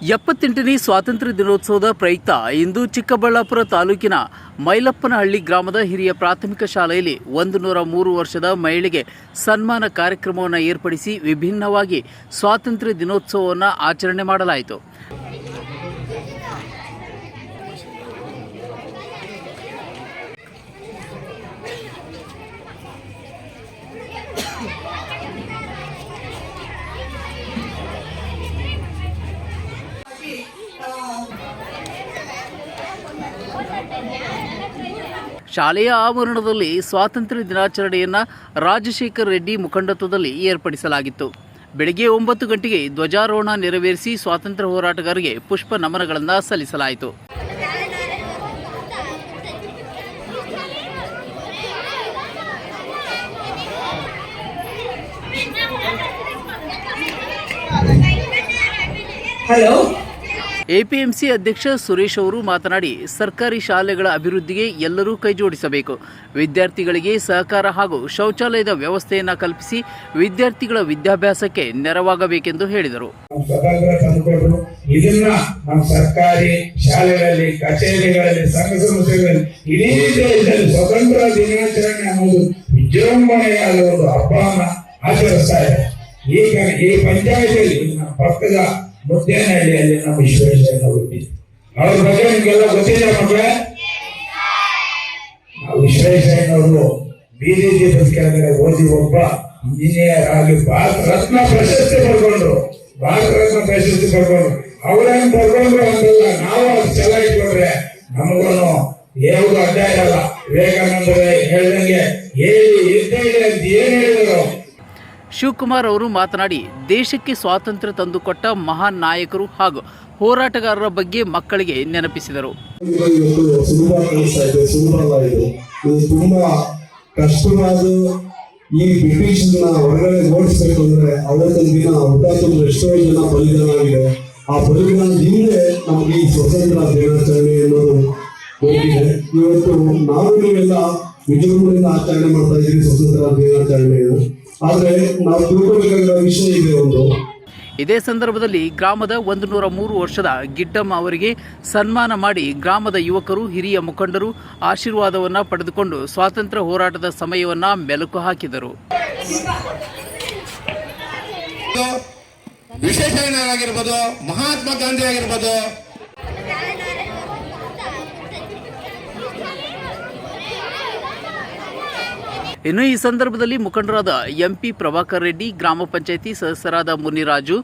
ಎಪ್ಪತ್ತೆಂಟನೇ ಸ್ವಾತಂತ್ರ್ಯ ದಿನೋತ್ಸವದ ಪ್ರಯುಕ್ತ ಇಂದು ಚಿಕ್ಕಬಳ್ಳಾಪುರ ತಾಲೂಕಿನ ಮೈಲಪ್ಪನಹಳ್ಳಿ ಗ್ರಾಮದ ಹಿರಿಯ ಪ್ರಾಥಮಿಕ ಶಾಲೆಯಲ್ಲಿ ಒಂದು ನೂರ ಮೂರು ವರ್ಷದ ಮಹಿಳೆಗೆ ಸನ್ಮಾನ ಕಾರ್ಯಕ್ರಮವನ್ನು ಏರ್ಪಡಿಸಿ ವಿಭಿನ್ನವಾಗಿ ಸ್ವಾತಂತ್ರ್ಯ ದಿನೋತ್ಸವವನ್ನು ಆಚರಣೆ ಮಾಡಲಾಯಿತು. ಶಾಲೆಯ ಆವರಣದಲ್ಲಿ ಸ್ವಾತಂತ್ರ್ಯ ದಿನಾಚರಣೆಯನ್ನು ರಾಜಶೇಖರ್ ರೆಡ್ಡಿ ಮುಖಂಡತ್ವದಲ್ಲಿ ಏರ್ಪಡಿಸಲಾಗಿತ್ತು. ಬೆಳಗ್ಗೆ ಒಂಬತ್ತು ಗಂಟೆಗೆ ಧ್ವಜಾರೋಹಣ ನೆರವೇರಿಸಿ ಸ್ವಾತಂತ್ರ್ಯ ಹೋರಾಟಗಾರರಿಗೆ ಪುಷ್ಪ ನಮನಗಳನ್ನು ಸಲ್ಲಿಸಲಾಯಿತು. ಹಲೋ? ಎಪಿಎಂಸಿ ಅಧ್ಯಕ್ಷ ಸುರೇಶ್ ಅವರು ಮಾತನಾಡಿ, ಸರ್ಕಾರಿ ಶಾಲೆಗಳ ಅಭಿವೃದ್ಧಿಗೆ ಎಲ್ಲರೂ ಕೈಜೋಡಿಸಬೇಕು. ವಿದ್ಯಾರ್ಥಿಗಳಿಗೆ ಸಹಕಾರ ಹಾಗೂ ಶೌಚಾಲಯದ ವ್ಯವಸ್ಥೆಯನ್ನು ಕಲ್ಪಿಸಿ ವಿದ್ಯಾರ್ಥಿಗಳ ವಿದ್ಯಾಭ್ಯಾಸಕ್ಕೆ ನೆರವಾಗಬೇಕೆಂದು ಹೇಳಿದರು. ಸರ್ಕಾರಿ ಶಾಲೆಗಳಲ್ಲಿ, ಕಚೇರಿಗಳಲ್ಲಿ, ಸಂಘ ಸಂಸ್ಥೆಗಳಲ್ಲಿ ಇಡೀ ದೇಶದಲ್ಲಿ ಸ್ವತಂತ್ರ ದಿನಾಚರಣೆ ಅನ್ನೋದು ವಿಜೃಂಭಣೆಯಾದ ಒಂದು ಹಬ್ಬವನ್ನ ಆಚರಿಸ್ತಾ ಇದೆ ಈಗ ಈ ಪಂಚಾಯತಿಯಲ್ಲಿ ಪಕ್ಕದ ಮುದ್ದೇನಹಳ್ಳಿಯಲ್ಲಿ ನಮ್ಮ ವಿಶ್ವೇಶ್ವರಯ್ಯ ಹುಟ್ಟಿ. ಅವ್ರ ಬಗ್ಗೆ ನಿಮ್ಗೆಲ್ಲ ಗೊತ್ತಿದೆ ಮಕ್ಕಳೇ? ವಿಶ್ವೇಶ್ವರಯ್ಯನವರು ಬೀದಿ ದೀಪದ ಕೆಳಗಡೆ ಓದಿ ಒಬ್ಬ ಇಂಜಿನಿಯರ್ ಆಗಿ ಭಾರತ ರತ್ನ ಪ್ರಶಸ್ತಿ ಪಡ್ಕೊಂಡ್ರು. ಭಾರತ ರತ್ನ ಪ್ರಶಸ್ತಿ ಪಡ್ಕೊಂಡ್ರು. ಅವ್ರೇನ್ ಪಡ್ಕೊಂಡ್ರು ಅಂತಲ್ಲ ನಾವು ಅದು ಛಲ ಇಟ್ಕೊಂಡ್ರೆ ನಮಗೂನು ಯಾವುದು ಅಡ್ಡ ಇರಲ್ಲ. ವಿವೇಕಾನಂದರೇ ಹೇಳ್ದಂಗೆ ಹೇಳಿ ಶಿವಕುಮಾರ್ ಅವರು ಮಾತನಾಡಿ, ದೇಶಕ್ಕೆ ಸ್ವಾತಂತ್ರ್ಯ ತಂದುಕೊಟ್ಟ ಮಹಾನ್ ನಾಯಕರು ಹಾಗೂ ಹೋರಾಟಗಾರರ ಬಗ್ಗೆ ಮಕ್ಕಳಿಗೆ ನೆನಪಿಸಿದರು. ಈ ಬ್ರಿಟಿಷ್ನ ಹೊರಗಡೆ ಓಡಿಸ್ಬೇಕು ಅಂದ್ರೆ ಅವತ್ತಿನ ದಿನ ಹುತಾತ್ಮರು ಎಷ್ಟೋ ಜನ ಬಲಿದಾನ ಆಗಿದೆ ಆ ಬಲಿದಾನದ ಹಿಂದೆ ನಮಗೆ ಈ ಸ್ವತಂತ್ರ ದಿನಾಚರಣೆ ಅನ್ನೋದು ಹೋಗಿದೆ ಇವತ್ತು ನಾವು ನೀವೆಲ್ಲ ವಿಜೃಂಭಣೆಯಿಂದ ಆಚರಣೆ ಮಾಡ್ತಾ ಇದ್ದೀವಿ ಸ್ವತಂತ್ರ ದಿನಾಚರಣೆಯನ್ನು. ಆದ್ರೆ ನಾವು ತಿಳ್ಕೊಬೇಕಾಗಿರೋ ವಿಷಯ ಇದೆ ಒಂದು. ಇದೇ ಸಂದರ್ಭದಲ್ಲಿ ಗ್ರಾಮದ ಒಂದು ನೂರ ಮೂರು ವರ್ಷದ ಗಿಡ್ಡಮ್ಮ ಅವರಿಗೆ ಸನ್ಮಾನ ಮಾಡಿ ಗ್ರಾಮದ ಯುವಕರು ಹಿರಿಯ ಮುಖಂಡರು ಆಶೀರ್ವಾದವನ್ನು ಪಡೆದುಕೊಂಡು ಸ್ವಾತಂತ್ರ್ಯ ಹೋರಾಟದ ಸಮಯವನ್ನು ಮೆಲುಕು ಹಾಕಿದರು. ವಿಶ್ವೇಶ್ವರಯ್ಯನವರಾಗಿರ್ಬೋದು ಮಹಾತ್ಮ ಗಾಂಧಿ ಆಗಿರ್ಬೋದು. ಇನ್ನು ಈ ಸಂದರ್ಭದಲ್ಲಿ ಮುಖಂಡರಾದ ಎಂಪಿ ಪ್ರಭಾಕರ್ ರೆಡ್ಡಿ, ಗ್ರಾಮ ಪಂಚಾಯಿತಿ ಸದಸ್ಯರಾದ ಮುನಿರಾಜು,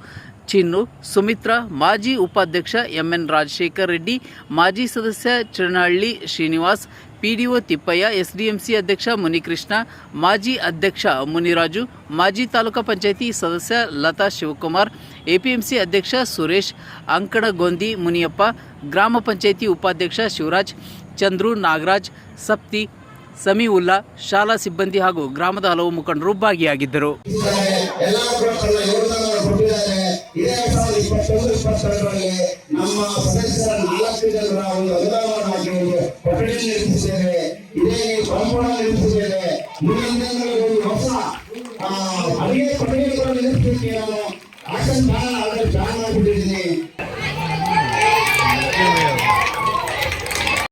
ಚಿನ್ನು, ಸುಮಿತ್ರ, ಮಾಜಿ ಉಪಾಧ್ಯಕ್ಷ ಎಂಎನ್ ರಾಜಶೇಖರ್ ರೆಡ್ಡಿ, ಮಾಜಿ ಸದಸ್ಯ ಚಿರಣಹಳ್ಳಿ ಶ್ರೀನಿವಾಸ್, ಪಿಡಿಒ ತಿಪ್ಪಯ್ಯ, ಎಸ್ಡಿಎಂಸಿ ಅಧ್ಯಕ್ಷ ಮುನಿಕೃಷ್ಣ, ಮಾಜಿ ಅಧ್ಯಕ್ಷ ಮುನಿರಾಜು, ಮಾಜಿ ತಾಲೂಕಾ ಪಂಚಾಯಿತಿ ಸದಸ್ಯ ಲತಾ ಶಿವಕುಮಾರ್, ಎಪಿಎಂಸಿ ಅಧ್ಯಕ್ಷ ಸುರೇಶ್, ಅಂಕಣಗೊಂದಿ ಮುನಿಯಪ್ಪ, ಗ್ರಾಮ ಪಂಚಾಯಿತಿ ಉಪಾಧ್ಯಕ್ಷ ಶಿವರಾಜ್, ಚಂದ್ರು ನಾಗರಾಜ್, ಸಪ್ತಿ ಸಮೀವುಲ್ಲಾ ಶಾಲಾ ಸಿಬ್ಬಂದಿ ಹಾಗೂ ಗ್ರಾಮದ ಹಲವು ಮುಖಂಡರು ಭಾಗಿಯಾಗಿದ್ದರು